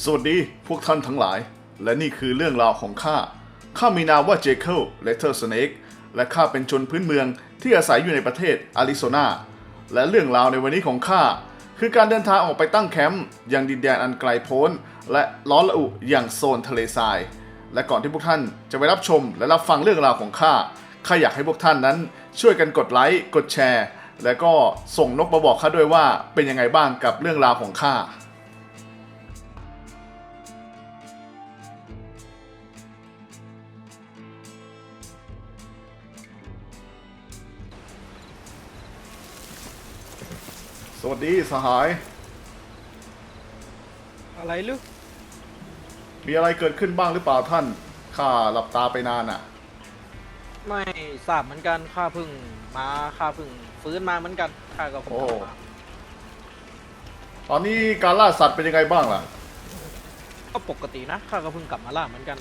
สวัสดีพวกท่านทั้งหลาย และนี่คือเรื่องราวของข้า ข้ามีนามว่าเจเคิลเลเทอร์สเนกและข้าเป็นชนพื้นเมืองที่อาศัยอยู่ในประเทศอาริโซนา และเรื่องราวในวันนี้ของข้า คือการเดินทางออกไปตั้งแคมป์ยังดินแดนอันไกลโพ้น และร้อนระอุอย่างโซนทะเลทราย และก่อนที่พวกท่านจะไปรับชมและรับฟังเรื่องราวของข้าข้าอยากให้พวกท่านนั้น ช่วยกันกดไลค์กดแชร์ และก็ส่งนกมาบอกข้าด้วยว่าเป็นยังไงบ้างกับเรื่องราวของข้า สวัสดีสหาย อะไรลึกมีอะไรเกิดขึ้นบ้างหรือเปล่าท่าน ข้าหลับตาไปนานอะ ไม่ทราบเหมือนกันข้าเพิ่งมาข้าเพิ่งฟื้นมาเหมือนกันข้าก็คงโอ้กลับมาตอนนี้การล่าสัตว์เป็นยังไงบ้างล่ะ ก็ปกตินะข้าก็เพิ่งกลับมาล่าเหมือนกัน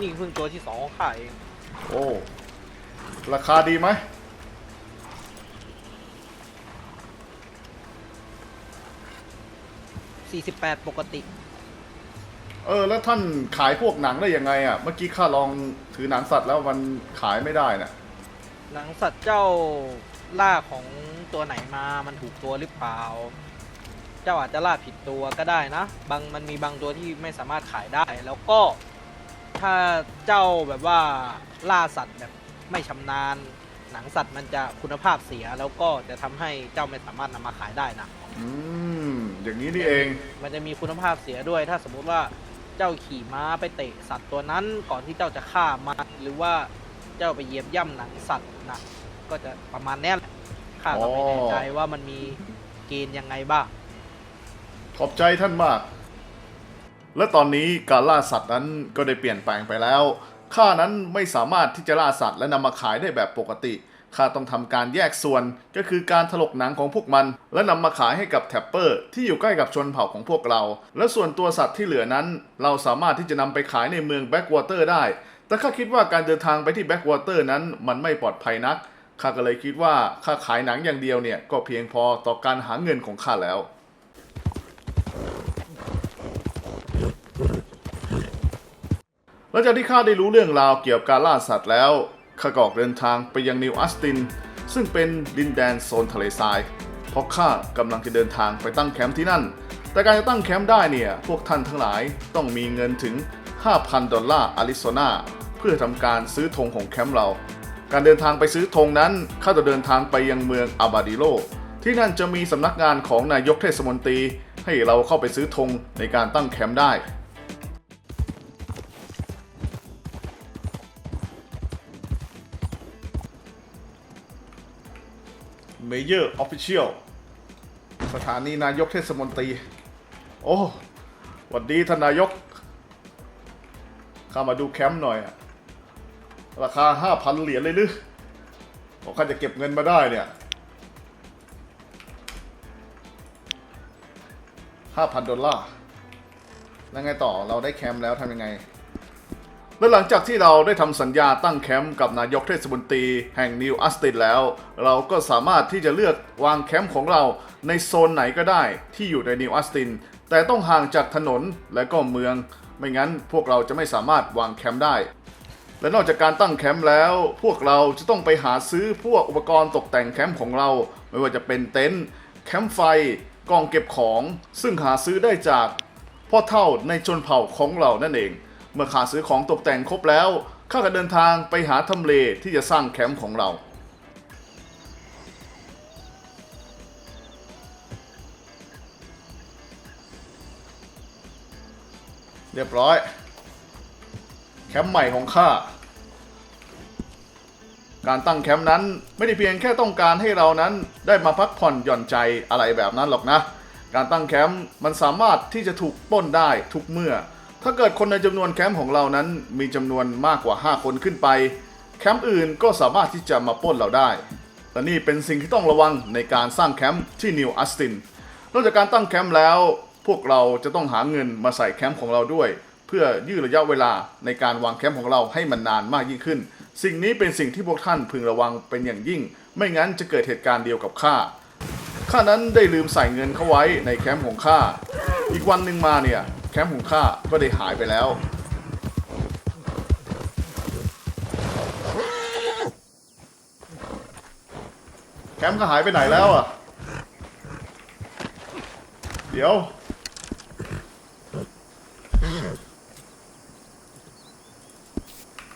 นี่เพิ่งตัวที่สองของข้าเอง โอ้ ราคาดีไหม 48 ปกติ เออ แล้วท่านขายพวกหนังได้ยังไงอะ เมื่อกี้ข้าลองถือหนังสัตว์แล้วมันขายไม่ได้น่ะ หนังสัตว์เจ้าล่าของตัวไหนมามันถูกตัวหรือเปล่า เจ้าอาจจะล่าผิดตัวก็ได้นะ บางมันมีบางตัวที่ไม่สามารถขายได้ แล้วก็ถ้าเจ้าแบบว่าล่าสัตว์แบบไม่ชำนาญ หนังสัตว์มันจะคุณภาพเสีย แล้วก็จะทำให้เจ้าไม่สามารถนำมาขายได้นะ อืม อย่างนี้นี่เอง มันจะมีคุณภาพเสียด้วย ถ้าสมมุติว่าเจ้าขี่ม้าไปเตะสัตว์ตัวนั้นก่อนที่เจ้าจะฆ่ามันหรือว่าเจ้าไปเหยียบย่ำหนังสัตว์นะก็จะประมาณเนี้ยแหละข้าก็ไม่แน่ใจว่ามันมีเกณฑ์ยังไงบ้าง ขอบใจท่านมาก และตอนนี้การล่าสัตว์นั้นก็ได้เปลี่ยนแปลงไปแล้ว ข้านั้นไม่สามารถที่จะล่าสัตว์และนำมาขายได้แบบปกติ ข้าต้องทำการแยกส่วนก็คือการถลกหนังของพวกมัน และนำมาขายให้กับแท็ปเปอร์ ที่อยู่ใกล้กับชนเผ่าของพวกเรา และส่วนตัวสัตว์ที่เหลือนั้น เราสามารถที่จะนำไปขายในเมืองแบ็กวอเตอร์ได้ แต่ข้าคิดว่าการเดินทางไปที่แบ็กวอเตอร์นั้นมันไม่ปลอดภัยนักข้าก็เลยคิดว่าข้าขายหนังอย่างเดียวเนี่ยก็เพียงพอต่อการหาเงินของข้าแล้วหลังจากที่ข้าได้รู้เรื่องราวเกี่ยวกับการล่าสัตว์แล้ว ข้าก็ออกเดินทางไปยังนิวอัสติน ซึ่งเป็นดินแดนโซนทะเลทราย เพราะข้ากำลังจะเดินทางไปตั้งแคมป์ที่นั่น แต่การจะตั้งแคมป์ได้เนี่ย พวกท่านทั้งหลายต้องมีเงินถึง 5,000 ดอลลาร์อาริโซนาเพื่อทำการซื้อธงของแคมป์เรา การเดินทางไปซื้อธงนั้นข้าจะเดินทางไปยังเมืองอาบาดิโล ที่นั่นจะมีสำนักงานของนายกเทศมนตรี ให้เราเข้าไปซื้อธงในการตั้งแคมป์ได้ เมเยอร์ออฟฟิเชียลสถานีนายกเทศมนตรี โอ้หวัดดีท่านนายก ข้ามาดูแคมป์หน่อยอะราคาห้าพันเหรียญเลยหรือบอกข้าจะเก็บเงินมาได้เนี่ยห้าพันดอลลาร์ แล้วไงต่อเราได้แคมป์แล้วทำยังไง และหลังจากที่เราได้ทำสัญญาตั้งแคมป์กับนายกเทศมนตรีแห่งนิวอัสตินแล้ว เราก็สามารถที่จะเลือกวางแคมป์ของเราในโซนไหนก็ได้ที่อยู่ในนิวอัสติน แต่ต้องห่างจากถนนและก็เมือง ไม่งั้นพวกเราจะไม่สามารถวางแคมป์ได้ และนอกจากการตั้งแคมป์แล้ว พวกเราจะต้องไปหาซื้อพวกอุปกรณ์ตกแต่งแคมป์ของเรา ไม่ว่าจะเป็นเต็นท์แคมป์ไฟกล่องเก็บของ ซึ่งหาซื้อได้จากพ่อเท่าในชนเผ่าของเรานั่นเอง เมื่อขาซื้อของตกแต่งครบแล้วข้าก็เดินทางไปหาทำเลที่จะสร้างแคมป์ของเรา เรียบร้อย แคมป์ใหม่ของข้าการตั้งแคมป์นั้นไม่ได้เพียงแค่ต้องการให้เรานั้นได้มาพักผ่อนหย่อนใจอะไรแบบนั้นหรอกนะ การตั้งแคมป์มันสามารถที่จะถูกป้นได้ทุกเมื่อ ถ้าเกิดคนในจำนวนแคมป์ของเรานั้นมีจำนวนมากกว่า 5 คนขึ้นไป แคมป์อื่นก็สามารถที่จะมาป้นเราได้ และนี่เป็นสิ่งที่ต้องระวังในการสร้างแคมป์ที่นิวอัสติน นอกจากการตั้งแคมป์แล้ว พวกเราจะต้องหาเงินมาใส่แคมป์ของเราด้วย เพื่อยืดระยะเวลาในการวางแคมป์ของเราให้มันนานมากยิ่งขึ้น สิ่งนี้เป็นสิ่งที่พวกท่านพึงระวังเป็นอย่างยิ่ง ไม่งั้นจะเกิดเหตุการณ์เดียวกับข้าข้านั้นได้ลืมใส่เงินเข้าไว้ในแคมป์ของข้า อีกวันหนึ่งมาเนี่ย แคมป์ของข้าก็ได้หายไปแล้ว แคมป์ก็หายไปไหนแล้วอะ เดี๋ยว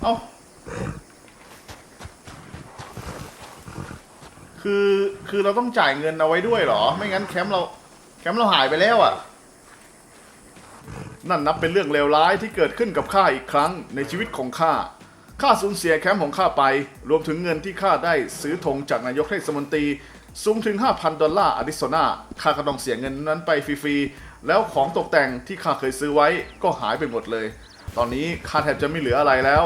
เอ้า คือ คือเราต้องจ่ายเงินเอาไว้ด้วยเหรอ ไม่งั้นแคมป์เรา แคมป์เราหายไปแล้วอะ นั่นนับเป็นเรื่องเลวร้ายที่เกิดขึ้นกับข้าอีกครั้งในชีวิตของข้า ข้าสูญเสียแคมป์ของข้าไป รวมถึงเงินที่ข้าได้ซื้อธงจากนายกเทศมนตรี สูงถึง 5,000 ดอลลาร์อาริโซนา ข้าก็ต้องเสียเงินนั้นไปฟรีๆ แล้วของตกแต่งที่ข้าเคยซื้อไว้ก็หายไปหมดเลย ตอนนี้ข้าแทบจะไม่เหลืออะไรแล้ว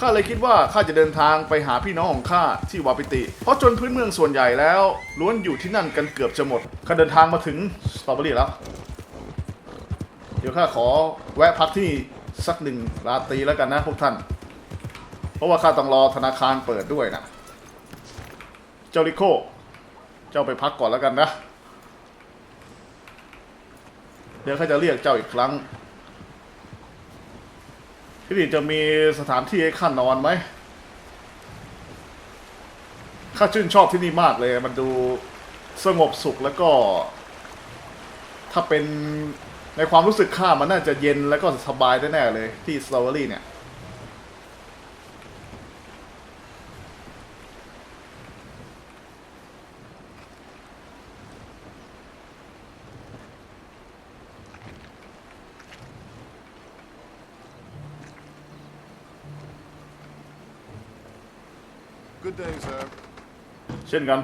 ข้าเลยคิดว่าข้าจะเดินทางไปหาพี่น้องของข้าที่วาปิติ เพราะจนพื้นเมืองส่วนใหญ่แล้วล้วนอยู่ที่นั่นกันเกือบจะหมดข้าเดินทางมาถึงสตรอเบอรี่แล้ว เดี๋ยวข้าขอแวะพักที่สักหนึ่งราตรีแล้วกันนะพวกท่าน เพราะว่าข้าต้องรอธนาคารเปิดด้วยนะ เจ้าลิโค เจ้าไปพักก่อนแล้วกันนะ เดี๋ยวข้าจะเรียกเจ้าอีกครั้ง ที่นี่จะมีสถานที่ให้ข้านอนไหม ข้าชื่นชอบที่นี่มากเลย มันดูสงบสุขแล้วก็ ถ้าเป็น ในความรู้สึกข้ามันน่าจะเย็นแล้วก็สบายแน่ๆเลยที่สตรอเบอรี่เนี่ย Good day, sir. เช่นกัน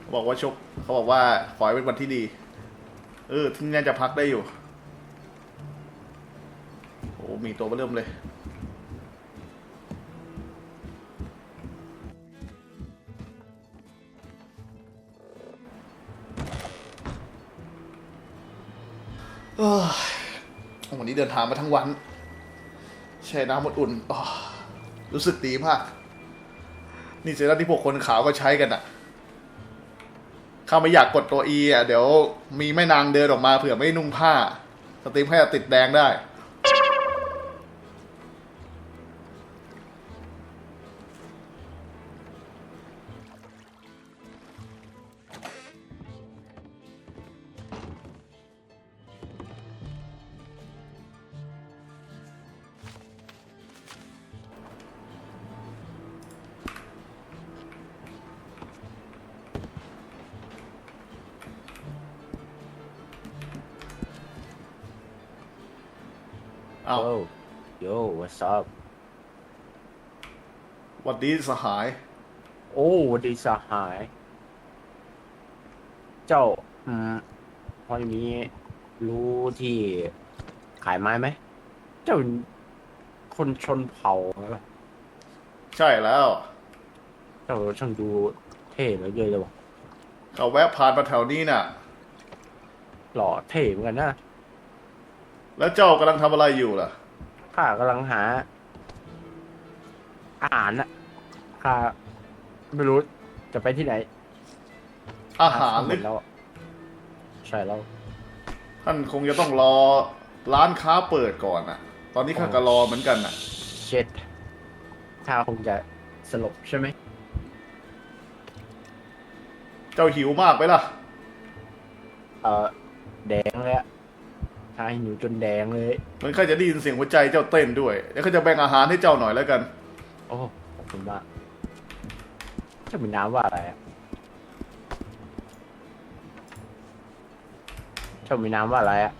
เขาบอกว่าชกเขาบอกว่าขอให้เป็นวันที่ดี เออที่นี่จะพักได้อยู่โอ้มีตัวเร์เริ่มเลยเอ้ยวันนี้เดินทางมาทั้งวัน แช่น้ำอุ่นๆอ้อรู้สึกดีมาก นี่เซรั่มที่พวกคนขาวก็ใช้กันอะ ข้าไม่อยากกดตัว E อะเดี๋ยวมีแม่นางเดินออกมาเผื่อไม่นุ่งผ้า สตรีมแค่ติดแดงได้ ดดีสหาย โอ้สวัสดีสหาย เจ้า อืมพอจะมีรู้ที่ขายไม้ไหม เจ้าเป็นคนชนเผ่าเหรอใช่แล้ว เจ้าช่างดูเท่เหลือเกินเลยวะเขาแวะผ่านมาแถวนี้น่ะ หล่อเท่เหมือนกันนะแล้วเจ้ากำลังทำอะไรอยู่ล่ะ ข้ากำลังหาอาหารน่ะ ข้าไม่รู้จะไปที่ไหนอาหารหมหรืดอแล้วใช่แล้ว ท่านคงจะต้องรอร้านค้าเปิดก่อนน่ะ ตอนนี้ข้าก็รอเหมือนกันน่ะ เช็ดข้าคงจะสลบใช่ไหมเจ้าหิวมากไปล่ะ เออแดงเลยอะทายหนูจนแดงเลยเหมือนข้าจะได้ยินเสียงหัวใจเจ้าเต้นด้วย เดี๋ยวข้าจะแบ่งอาหารให้เจ้าหน่อยแล้วกัน โอ้ขอบคุณมากเจะมีน้ำว่าอะไรอะเจ้ามีน้ำว่าอะไรอะ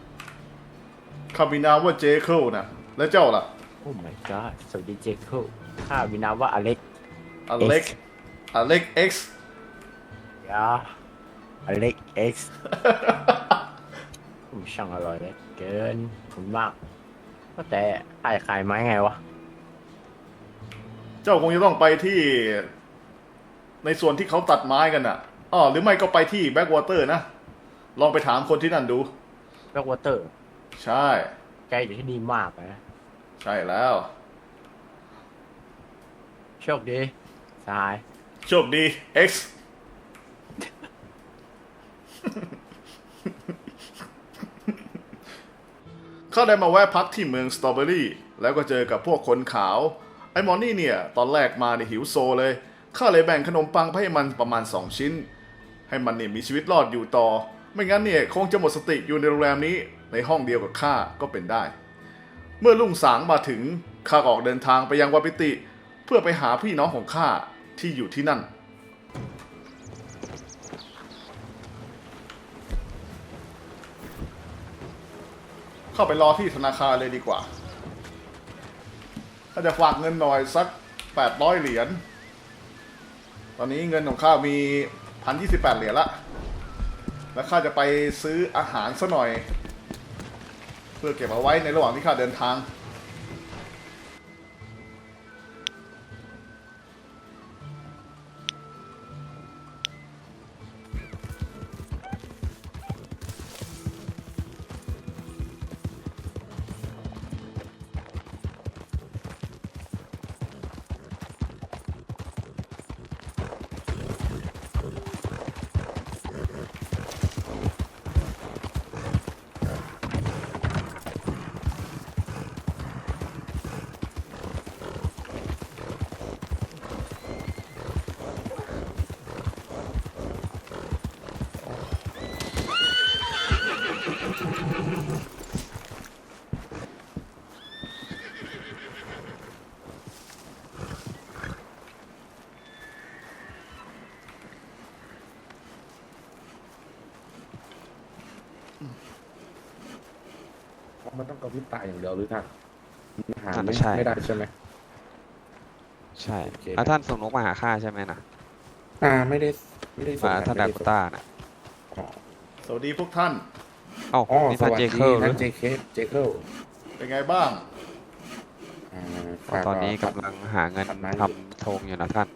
ข้ามีนามว่าเจเคิลนะแล้วเจ้าล่ะ โอ้ my god สวัสดีเจคเคิลข้ามีน้ำว่าอเล็กอเล็ก อเล็กเอ็กซ์ ยาอเล็กเอ็กซ์ผมช่างอร่อยเลยเกินขอบคุณมากก็แต่ขายขายไม้ไงวะ เจ้าคงจะต้องไปที่ ในส่วนที่เขาตัดไม้กันน่ะอ๋อหรือไม่ก็ไปที่แบ็กวอเตอร์นะ ลองไปถามคนที่นั่นดู แบ็กวอเตอร์ ใช่ใกล้จากที่นี่มากนะ ใช่แล้ว โชคดีสหาย โชคดี X ข้าได้มาแวะพักที่เมืองสตรอเบอรี่ แล้วก็เจอกับพวกคนขาว ไอ้หมอนี่เนี่ย ตอนแรกมาในยหิวโซเลย ข้าเลยแบ่งขนมปังให้มันประมาณ 2 ชิ้น ให้มันเนี่ยมีชีวิตรอดอยู่ต่อ ไม่งั้นเนี่ยคงจะหมดสติอยู่ในโรงแรมนี้ในห้องเดียวกับข้าก็เป็นได้ เมื่อลุงสางมาถึงข้าออกเดินทางไปยังวาปิติ เพื่อไปหาพี่น้องของข้าที่อยู่ที่นั่น เข้าไปรอที่ธนาคารเลยดีกว่า ถ้าจะฝากเงินหน่อยสัก 800 เหรียญ ตอนนี้เงินของข้ามีพันยี่สิบแปดเหรียญละ แล้วข้าจะไปซื้ออาหารซะหน่อย เพื่อเก็บเอาไว้ในระหว่างที่ข้าเดินทาง กระพริบตาอย่างเดียวหรือท่านหาน่าไม่จะใช่ ไม่ได้ใช่ไหม ใช่โอเคแล้วท่านส่งนกมาหาข้าใช่ไหมนะอ่าไม่ได้ไม่ได้ส่งมาครับท่านไม่ดาได้กุส่งต้าน่ะอ๋อสวัสดีพวกท่าน เอ้าอ๋อนี่สท่านวัสเจดีเคิลหรืท่านอเจเคเจเคิลเป็นไงบ้าง อ่าอ๋อตอนนี้ฝากกำลังหาเงินทำไมทำธงอยู่นะท่าน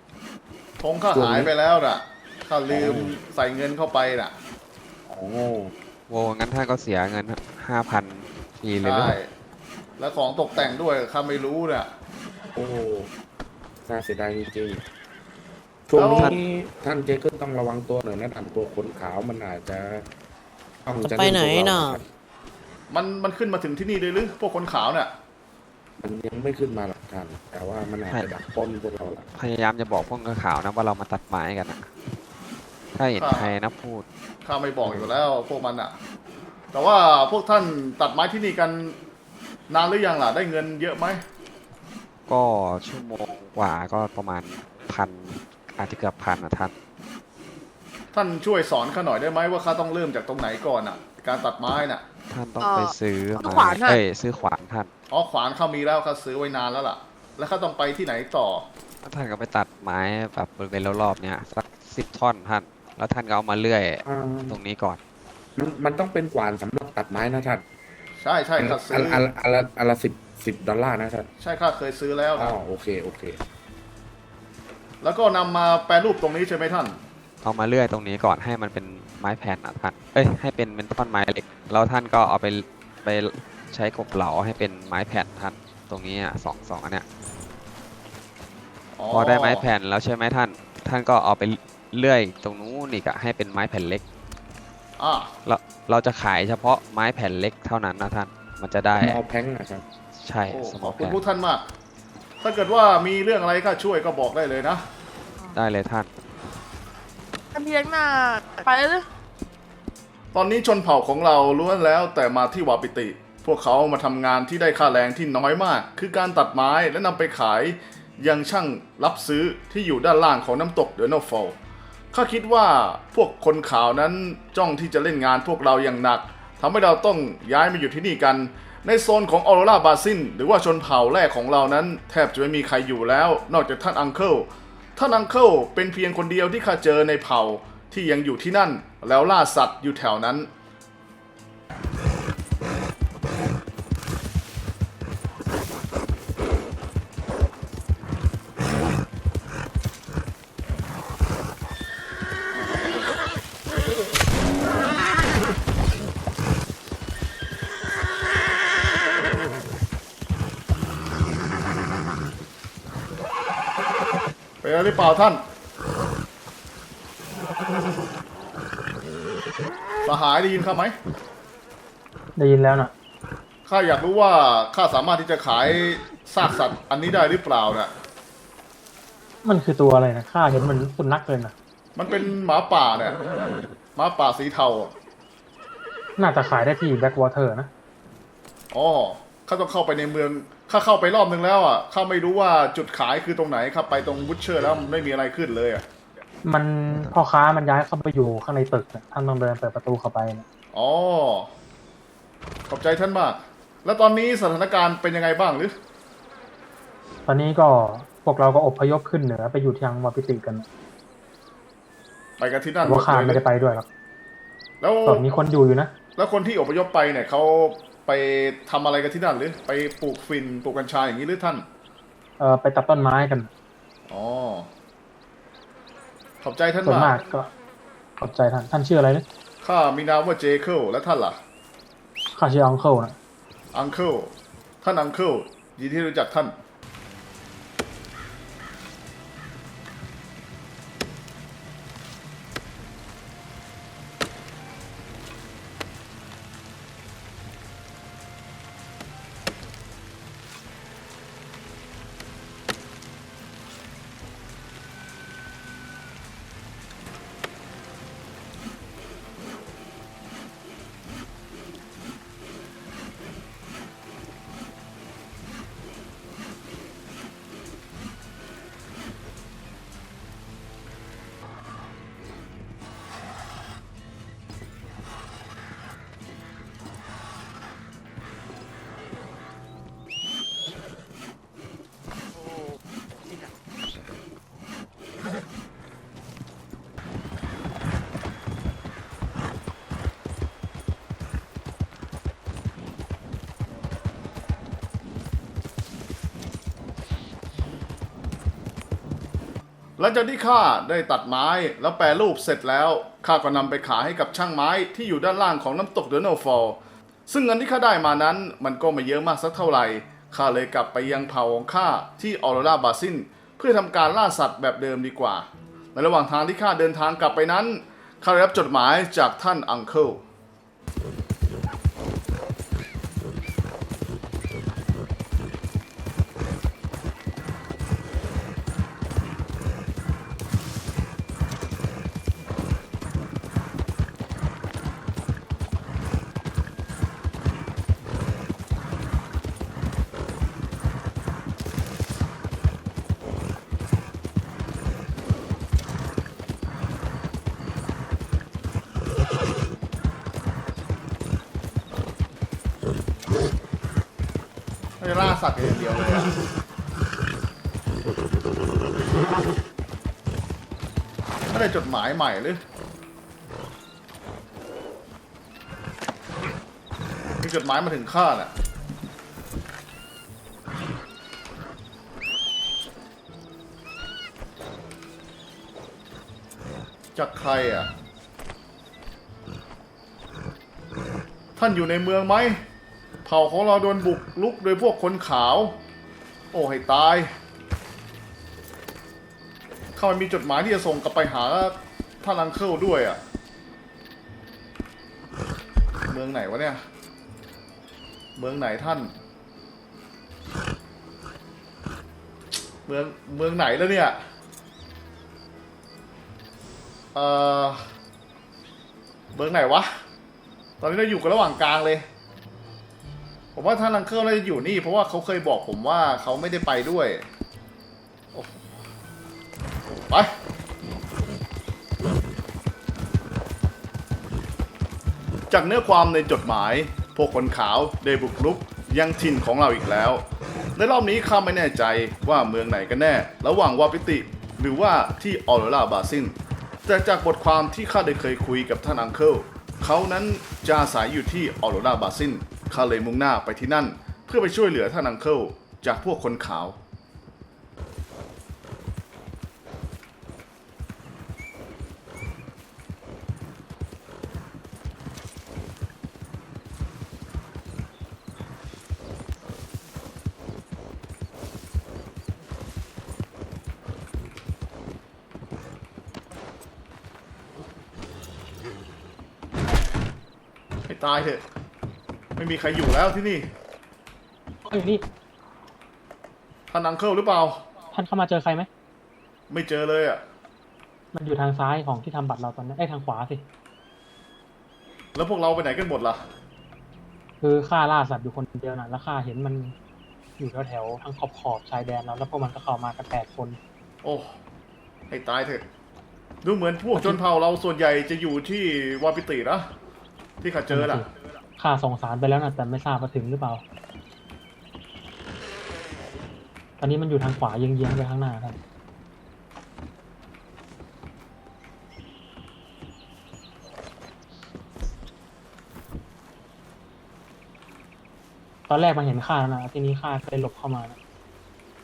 ทงข้าหายไปแล้วน่ะ ข้าลืมอ๋อใส่เงินเข้าไปน่ะ โอ้โวงั้นท่านก็เสียเงินห้าพัน ปีเลยหรือใช่เปล่าแล้วของตกแต่งด้วยข้าไม่รู้น่ะโอ้น่าเสียดายจริงๆช่วงแล้วนี้ท่านเจเคิลต้องระวังตัวหน่อยนะท่านตัวขนขาวมันอาจจะต้องจะไปไหนเล่พวกเราน่ะครับมันมันขึ้นมาถึงที่นี่เลยหรือพวกคนขาวน่ะมันยังไม่ขึ้นมาหรอกท่านแต่ว่ามันอาจจะดักปล้นพวกเราละพยายามจะบอกพวกขาวๆนะว่าเรามาตัดไม้กันนะถ้าเห็นครับใครนะพูดข้าไม่บอกอยู่แล้ว พวกมันอะ แต่ว่าพวกท่านตัดไม้ที่นี่กันนานหรือยังล่ะได้เงินเยอะไหมก็ชั่วโมงกว่าก็ประมาณพันอาจจะเกือบพันนะท่าน ท่านช่วยสอนข้าหน่อยได้ไหมว่าข้าต้องเริ่มจากตรงไหนก่อนอะ การตัดไม้น่ะท่านต้องเอ่อไปซื้อต้องไม้ขวานท่านเอ้ยซื้อขวานท่านอ๋อขวานข้ามีแล้วข้าซื้อไว้นานแล้วล่ะ แล้วข้าต้องไปที่ไหนต่อ แล้วท่านก็ไปตัดไม้แบบบริเวณรอบๆเนี้ยสักสิบท่อนท่าน แล้วท่านก็เอามาเลื่อยอ่าตรงนี้ก่อน มันมันต้องเป็นกวานสำหรับตัดไม้นะท่านใช่ใช่ข้าซื้ออันอันละอันละสิบสิบดอลลาร์นะท่านใช่ข้าเคยซื้อแล้วอ๋นะอโอเคโอเค แล้วก็นำมาแปรรูปตรงนี้ใช่ไหมท่าน เอามาเลื่อยตรงนี้ก่อนให้มันเป็นไม้แผ่นอะท่าน เอ้ยให้เป็นเป็นท่อนไม้เล็ก แล้วท่านก็เอาไปไปใช้กบเหลาให้เป็นไม้แผ่นท่าน ตรงนี้อะสองสองอันเนี้ย พอได้ไม้แผ่นแล้วใช่ไหมท่าน ท่านก็เอาไปเลื่อยตรงนู้นอีกอะให้เป็นไม้แผ่นเล็ก อ่าเราเราจะขายเฉพาะไม้แผ่นเล็กเท่านั้นนะท่าน มันจะได้มอแพงนะครับ ใช่โอ้สขมออบงคุณแผ่นผู้ท่านมาก ถ้าเกิดว่ามีเรื่องอะไรข้าช่วยก็บอกได้เลยนะ ได้เลยท่านท่านพี่เล็กหน้าไปเลยตอนนี้ชนเผ่าของเราล้วนแล้วแต่มาที่วาปิติ พวกเขามาทำงานที่ได้ค่าแรงที่น้อยมาก คือการตัดไม้และนำไปขายยังช่างรับซื้อที่อยู่ด้านล่างของน้ำตกเดนโนฟอล ข้าคิดว่าพวกคนข่าวนั้นจ้องที่จะเล่นงานพวกเราอย่างหนักทำให้เราต้องย้ายมาอยู่ที่นี่กัน ในโซนของออโรราบาซินหรือว่าชนเผ่าแรกของเรานั้น แทบจะไม่มีใครอยู่แล้ว นอกจากท่านอังเคิลท่านอังเคิลเป็นเพียงคนเดียวที่ข้าเจอในเผ่าที่ยังอยู่ที่นั่น แล้วล่าสัตว์อยู่แถวนั้น หรือเปล่าท่าน สหายได้ยินข้าไหม ได้ยินแล้วน่ะข้าอยากรู้ว่าข้าสามารถที่จะขายซากสัตว์อันนี้ได้หรือเปล่าน่ะมันคือตัวอะไรนะข้าเห็นมันสุนัขเลยนะมันเป็นหมาป่าเนี่ยหมาป่าสีเทา น่าจะขายได้ที่แบ็กวอเตอร์นะ อ๋อ ข้าต้องเข้าไปในเมืองข้าเข้าไปรอบนึงแล้วอะข้าไม่รู้ว่าจุดขายคือตรงไหนข้าไปตรงบุชเชอร์แล้วมันไม่มีอะไรขึ้นเลยอะมันพ่อค้ามันย้ายเข้าไปอยู่ข้างในตึกนะท่านต้องเดินเปิดประตูเข้าไปนะอ๋อขอบใจท่านมาก แล้วตอนนี้สถานการณ์เป็นยังไงบ้างหรือ ตอนนี้ก็พวกเราก็อพยพขึ้นเหนือไปอยู่ทางวาปิติกันไปกันที่นั่นแต่ว่าข้าไม่ได้ไปด้วยหรอกแล้ว ตอนมีคนอยู่อยู่นะ แล้วคนที่อพยพไปเนี่ยเขา ไปทำอะไรกันที่นั่นหรือ ไปปลูกฟินปลูกกัญชาอย่างนี้หรือท่าน เออไปตัดต้นไม้กัน อ๋อ ขอบใจท่านส่วนมามากกก็ขอบใจท่าน ท่านชื่ออะไรนะข้ามีนามว่าเจเคิลและท่านล่ะ ข้าชื่ออังเคิลนะอังเคิลท่านอังเคิลยินดีที่รู้จักท่าน หลังจากที่ข้าได้ตัดไม้แล้วแปรรูปเสร็จแล้วข้าก็นำไปขายให้กับช่างไม้ที่อยู่ด้านล่างของน้ำตกเดนโนฟอลซึ่งเงินที่ข้าได้มานั้นมันก็ไม่เยอะมากสักเท่าไหร่ข้าเลยกลับไปยังเผ่าของข้าที่ออโรราบาซินเพื่อทำการล่าสัตว์แบบเดิมดีกว่า ในระหว่างทางที่ข้าเดินทางกลับไปนั้นข้าได้รับจดหมายจากท่านอังเคิล ไม่ได้จดหมายใหม่หรือมีจดหมายมาถึงข้าน่ะจากใครอะ ท่านอยู่ในเมืองไหม เผ่าของเราโดนบุกลุกโดยพวกคนขาว โอ้ให้ตาย ข้ามันมีจดหมายที่จะส่งกลับไปหาท่านอังเคิลด้วยอะ่ะ เมืองไหนวะเนี่ย เมืองไหนท่าน เมืองเมืองไหนแล้วเนี่ย เอ่อ เมืองไหนวะ ตอนนี้เราอยู่กันระหว่างกลางเลย ผมว่าท่านลังเคิลน่าจะอยู่นี่ เพราะว่าเขาเคยบอกผมว่าเขาไม่ได้ไปด้วย ไปจากเนื้อความในจดหมาย พวกคนขาวได้บุกรุกยังถิ่นของเราอีกแล้ว ในรอบนี้ข้าไม่แน่ใจว่าเมืองไหนกันแน่ ระหว่างวาปิติ หรือว่าที่ออโรราบาซินแต่จากบทความที่ข้าได้เคยคุยกับท่านอังเคิลเขานั้นจะอาศัยอยู่ที่ออโรราบาซินข้าเลยมุ่งหน้าไปที่นั่น เพื่อไปช่วยเหลือท่านอังเคิลจากพวกคนขาว ให้ตายเถอะ ไม่มีใครอยู่แล้วที่นี่เอ้ยนี่ท่านอังเคิลหรือเปล่า ท่านเข้ามาเจอใครไหม ไม่เจอเลยอะ มันอยู่ทางซ้ายของที่ทำบัตรเราตอนนี้ไอ้ยทางขวาสิ แล้วพวกเราไปไหนกันหมดล่ะ คือข้าล่าสัตว์อยู่คนเดียวนะแล้วข้าเห็นมันอยู่แถวๆทางขอบขอบๆชายแดนแล้วแล้วพวกมันก็เข้ามากันแปดคน โอ้ให้ตายเถอะ ดูเหมือนพวกชนเผ่าเราส่วนใหญ่จะอยู่ที่วาปิตินะ ที่ข้าเจอน่ะข้าส่งสารไปแล้วนะแต่ไม่ทราบว่าถึงหรือเปล่า ตอนนี้มันอยู่ทางขวาเยื้องๆไปข้างหน้าครับ ตอนแรกมันเห็นข้าแล้วนะทีนี้ข้าก็เลยหลบเข้ามานะ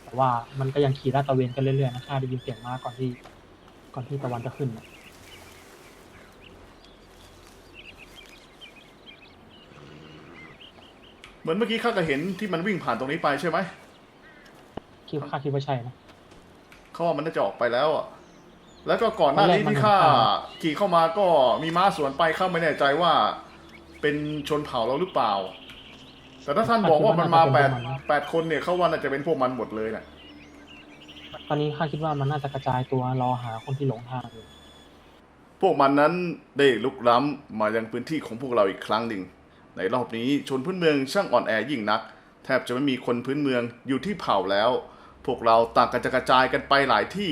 แต่ว่ามันก็ยังขี่ลาดตระเวนกันเรื่อยๆนะข้าได้ยินเสียงมาก่อนที่ ก่อนที่ตะวันจะขึ้นนะ เหมือนเมื่อกี้ข้าก็เห็นที่มันวิ่งผ่านตรงนี้ไปใช่ไหมคิดข้าคิดว่าใช่นะ เขาว่ามันน่าจะออกไปแล้วอะ แล้วก็ก่อนหน้านี้ที่ข้าขี่เข้ามาก็มีม้าสวนไปข้าไม่แน่ใจว่า เป็นชนเผ่าเราหรือเปล่า แต่ถ้าท่านบอกว่ามันมาแปดแปดคนเนี่ยเขาว่าน่าจะเป็นพวกมันหมดเลยน่ะตอนนี้ข้าคิดว่ามันน่าจะกระจายตัวรอหาคนที่หลงทางอยู่พวกมันนั้นได้ลุกล้ำมายังพื้นที่ของพวกเราอีกครั้งหนึ่ง ในรอบนี้ชนพื้นเมืองช่างอ่อนแอยิ่งนัก แทบจะไม่มีคนพื้นเมืองอยู่ที่เผ่าแล้ว พวกเราต่างกันจะกระจายกันไปหลายที่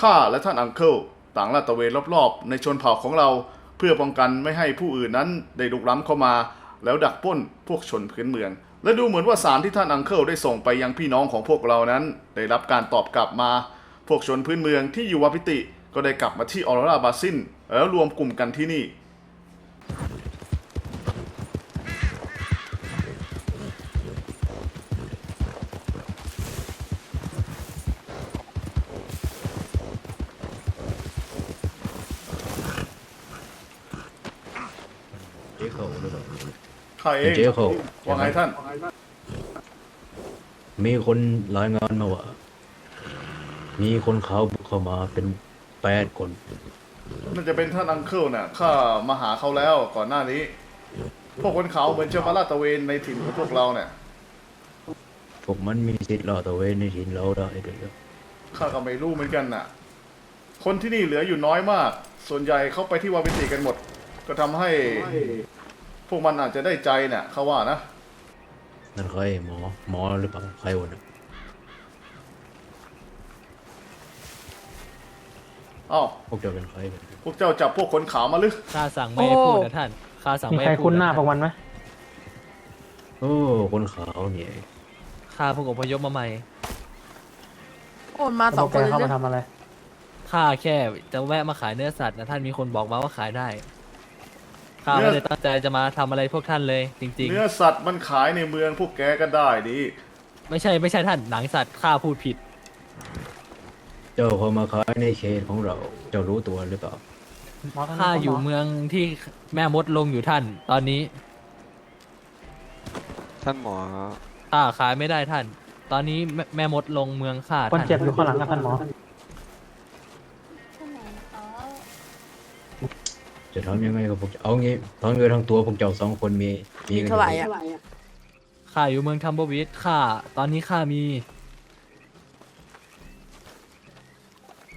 ข้าและท่านอังเคิลต่างลาดตระเวนรอบๆ ในชนเผ่าของเราเพื่อป้องกันไม่ให้ผู้อื่นนั้นได้ลุกล้ำเข้ามา แล้วดักป้นพวกชนพื้นเมือง และดูเหมือนว่าสารที่ท่านอังเคิลได้ส่งไปยังพี่น้องของพวกเรานั้น ได้รับการตอบกลับมา พวกชนพื้นเมืองที่อยู่วาพิติก็ได้กลับมาที่ออโรราบาซินแล้วรวมกลุ่มกันที่นี่ ข้าเองเจ๊เขาว่าไงท่าน มีคนรายงานมาว่า มีคนเขาบุกเข้ามาเป็นแปดคน น่าจะเป็นท่านอังเคิลน่ะข้ามาหาเขาแล้วก่อนหน้านี้ พวกคนเขาเหมือนจะมาลาดตระเวนในถิ่นของพวกเราเนี่ยพวกมันมีสิทธิ์ลาดตระเวนในถิ่นเราได้ด้วยเหรอข้าก็ไม่รู้เหมือนกันน่ะ คนที่นี่เหลืออยู่น้อยมาก ส่วนใหญ่เขาไปที่วาปิติกันหมด ก็ทำให้พ วกมันอาจจะได้ใจน่ะเขาว่านะ นั่นใครหมอหมอหรือเปล่าใครวะเนะอ้าวพวกเจ้าเป็นใครกันพวกเจ้าจับพวกคนขาวมาหรือข้าสั่งไม่ให้โอ้พูดนะท่านข้าสั่งมีไม่ใครให้พูคุ้ดนหน้าพวกะมันไหมโอ้คนขาวเนี่ยข้าเพิ่งอพยพมาใหม่โอนมาสองพควกนแกเลยเข้าเนี่มายทำอะไร ข้าแค่จะแวะมาขายเนื้อสัตว์นะท่านมีคนบอกมาว่าขายได้ ข้าไม่ได้ตั้งใจจะมาทำอะไรพวกท่านเลย จริง เนื้อสัตว์มันขายในเมืองพวกแกก็ได้ดีๆ ไม่ใช่ไม่ใช่ท่านหนังสัตว์ข้าพูดผิด เจ้าเขามาขายในเขตของเรา เจ้ารู้ตัวหรือเปล่าหมอท่านข้าหมอยู่เมืองที่แม่มดลงอยู่ท่าน ตอนนี้ท่านหมอข้าขายไม่ได้ท่าน ตอนนี้แม่แม่มดลงเมืองข้าคนท่านเจ็บอยู่ข้างหลังกับท่านหมอ จะทำยังไงกับพวกเจ้าเอางี้ทั้งเงินทั้งตัวพวกเจ้าสองคนมีมีมีกันเท่าไหร่ยู่อะข้าอยู่เมืองทัมเบอร์วิทข้าตอนนี้ข้ามี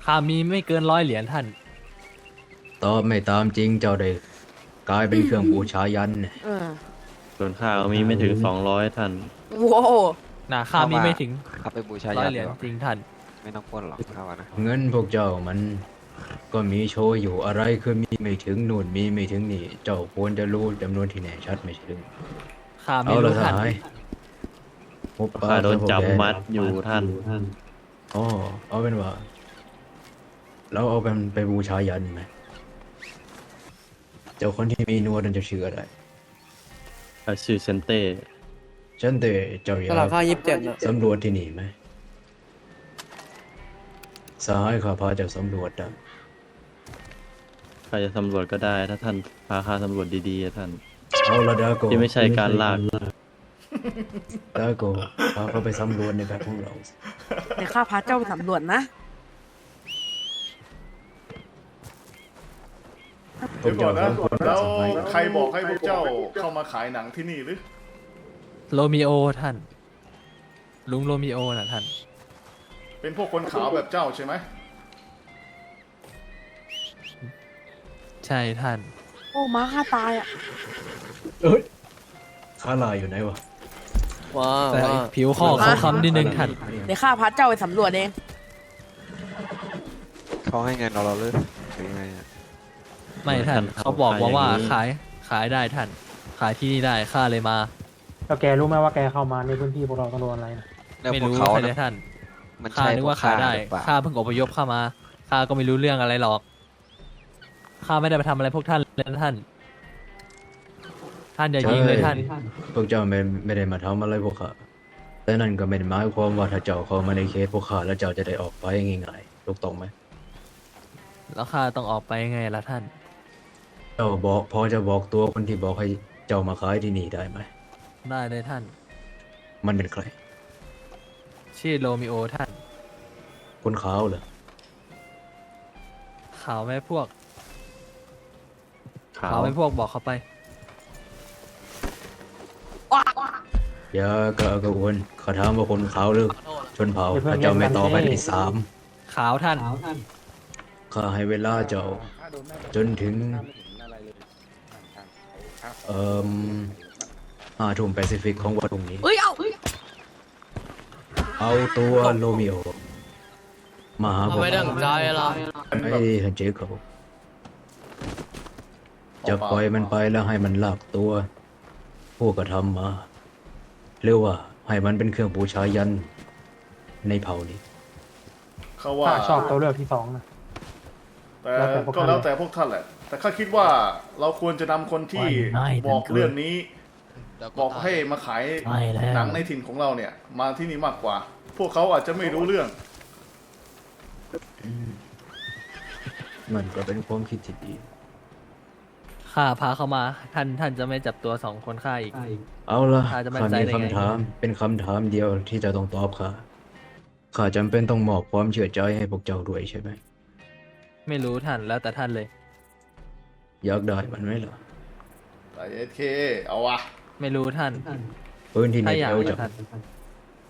ข้ามีไม่เกินร้อยเหรียญท่าน ตอบไม่ตามจริงเจ้าได้กลายเป็นเครื่องบูชายันเนี่ยเออส่วนข้าวมีไม่ถึงสองร้อยท่าน ว้าวนะข้ามีไม่ถึงเอาไปบูชาร้อยัยนเหรียญดีกว่าจริงท่าน ไม่ต้องปล้นหรอกข้าว่านะ เงินพวกเจ้ามัน ก็มีโชว์อยู่อะไรคือมีไม่ถึงนู่นมีไม่ถึงนี่ เจ้าควรจะรู้จำนวนที่แน่ชัดไม่ใช่หรือข้าไม่เอาละรู้ทท่านหายหุบปากข้าโดนซะพวกจับแกมัดอยู่ท่าน อ๋อเอาเป็นว่า เราเอาเป็นไปบูชายันไหมเจ้าคนที่มีนวดนั่นจะชื่ออะไรข้าชื่อเซนเต้ ฉันเตเจ้าอยากตลาดข้ายิบเจ็ดนะสำรวจที่นี่ไหมสหายข้าพาเจ้าสำรวจได้ข้าจะสำรวจก็ได้ ถ้าท่านพาข้าสำรวจดีๆอะท่าน เอาละดาโกที่ไม่ใช่การลาก ดาโกพาเขาไปสำรวจในแบบของเรา เดี๋ยวข้าพาเจ้าไปสำรวจนะพวเดี๋ยกวก่อเจ้านสนะองคนแล้วสหายใครบอกให้พวกเจ้าเข้ามาขายหนังที่นี่หรือโรมิโอท่าน ลุงโรมิโอนะท่าน เป็นพวกคนขาวแบบเจ้าใช่ไหม ใช่ท่าน โอ้ม้าฆ่าตายอะเอ้ยข้าลายอยู่ไหนวะ ว้าแต่ผิวข้อเขาคำนิดนึงท่าน เดี๋ยวข้าพาเจ้าไปสำรวจเองเขาให้เงินเราเราเลยหรือยังไงอะไม่ท่านเขาบอกว่าว่าขาย ขายได้ท่าน ขายที่นี่ได้ค่าเลยมา แล้วแกรู้ไหมว่าแกเข้ามาในพื้นที่พวกเราต้องโดนอะไรนะแล้วไม่พวกรู้เขาใครนะเลยท่านมันข้าใช่นึกพวกว่าขายได้หรือเปล่าข้าเพิ่งอพยพเข้ามาข้าก็ไม่รู้เรื่องอะไรหรอก ข้าไม่ได้ไปทำอะไรพวกท่านเลยนะท่าน ท่านอย่ายิงเลยท่าน พวกเจ้าไม่ไม่ได้มาทำอะไรพวกข้าแต่นั่นก็ไม่ได้หมายความว่าถ้าเจ้าเข้ามาในเขตพวกข้าแล้วเจ้าจะได้ออกไปง่ายๆถูกต้องไหมแล้วข้าต้องออกไปไงล่ะท่าน เจ้าบอกพอจะบอกตัวคนที่บอกให้เจ้ามาขายที่นี่ได้ไหมได้เลยท่าน มันเป็นใคร ชื่อโรมิโอท่าน คนขาวเหรอ ข่าวไหมพวก ขาข่าววไหมพวกบอกเขาไปอย่ากระอักกระอ่วนเขาถามว่าคนขาวหรือชนเผ่าถ้าเจ้าไม่ตอบภายในสามขาวท่าน ข้าให้เวลาเจ้า จนถึง เอ่อห้าทุ่มแปซิฟิกของวันพรุ่งนี้ เอ้ยเอาเอาตัวโรมิโอมาหาผม ไม่ดังใจละไอ้ท่านเจคอบ จะปล่อยมันไปแล้วให้มันลากตัว ผู้กระทำมา หรือว่าให้มันเป็นเครื่องบูชายันในเผ่านี้ เขาว่าข้าชอบตัวเลือกที่สองนะ แต่แล้วแต่พวกก็ท่านแล้วแต่พวกท่านแหละ แต่ข้าคิดว่าเราควรจะนำคนที่ไม่ไม่บอกท่านเรื่องนี้ บอกให้มาขายไม่แล้วหนังในถิ่นของเราเนี่ย มาที่นี่มากกว่า พวกเขาอาจจะไม่รู้เรื่อง มันก็เป็นความคิดที่ดี ข้าพาเขามา ท่านท่านจะไม่จับตัวสองคนข้าอีก เอาละข้าจะมั่นข้าใจมีได้ไง คำถาม เป็นคำถามเดียวที่จะต้องตอบค่ะข้าจำเป็นต้องมอบความเชื่อใจให้พวกเจ้าด้วยใช่ไหม ไม่รู้ท่านแล้วแต่ท่านเลย อยากได้มันไหมล่ะแต่เอเคเอาวะไม่รู้ท่าน ปืนที่เหถ้าน็บอยากเอวนะเจ้า ท่าน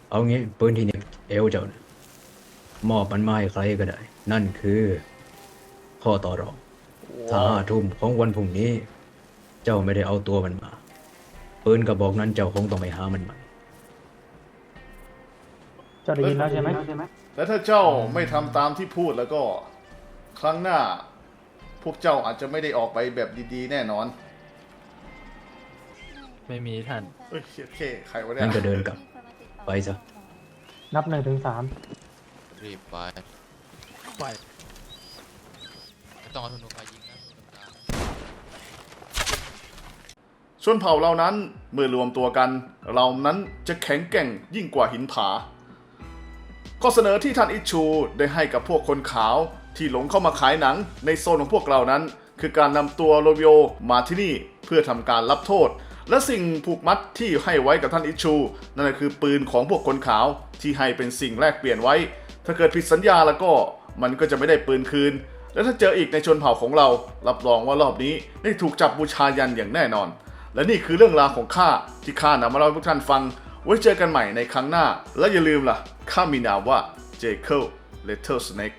เอางี้ปืนที่เหน็บเอวเจ้านะมอบมันมาให้ใครก็ได้ นั่นคือ ข้อต่อรองถ้า ห้าทุ่มของวันพรุ่งนี้ เจ้าไม่ได้เอาตัวมันมาปืนกระบอกนั้นเจ้าคงต้องไปหามันใหม่เจ้าได้ยินแล้วใช่ไหมและถ้าเจ้าไม่ทำตามที่พูดแล้วก็ ครั้งหน้า พวกเจ้าอาจจะไม่ได้ออกไปแบบดีๆ แน่นอนไม่มีท่านเฮ้ยโอเคใครวะเนี่ยนั่นก็เดินกลับ ไปซะ นับหนึ่งถึงสามรีบไปไม่ ต้องเอาธนูไปยิงนะชนเผ่าเรานั้นเมื่อรวมตัวกันเรานั้นจะแข็งแกร่งยิ่งกว่าหินผา ข้อเสนอที่ท่านอิชูได้ให้กับพวกคนขาวที่หลงเข้ามาขายหนังในโซนของพวกเรานั้น คือการนำตัวโรบิโอมาที่นี่เพื่อทำการรับโทษ และสิ่งผูกมัดที่ให้ไว้กับท่านอิชู นั่นคือปืนของพวกคนขาวที่ให้เป็นสิ่งแลกเปลี่ยนไว้ ถ้าเกิดผิดสัญญาแล้วก็มันก็จะไม่ได้ปืนคืน และถ้าเจออีกในชนเผ่าของเรา รับรองว่ารอบนี้ได้ถูกจับบูชายันอย่างแน่นอน และนี่คือเรื่องราวของข้าที่ข้านำมาเล่าให้พวกท่านฟัง ไว้เจอกันใหม่ในครั้งหน้า และอย่าลืมล่ะข้ามีนามว่าเจเคิลเลเทอร์สเน็ก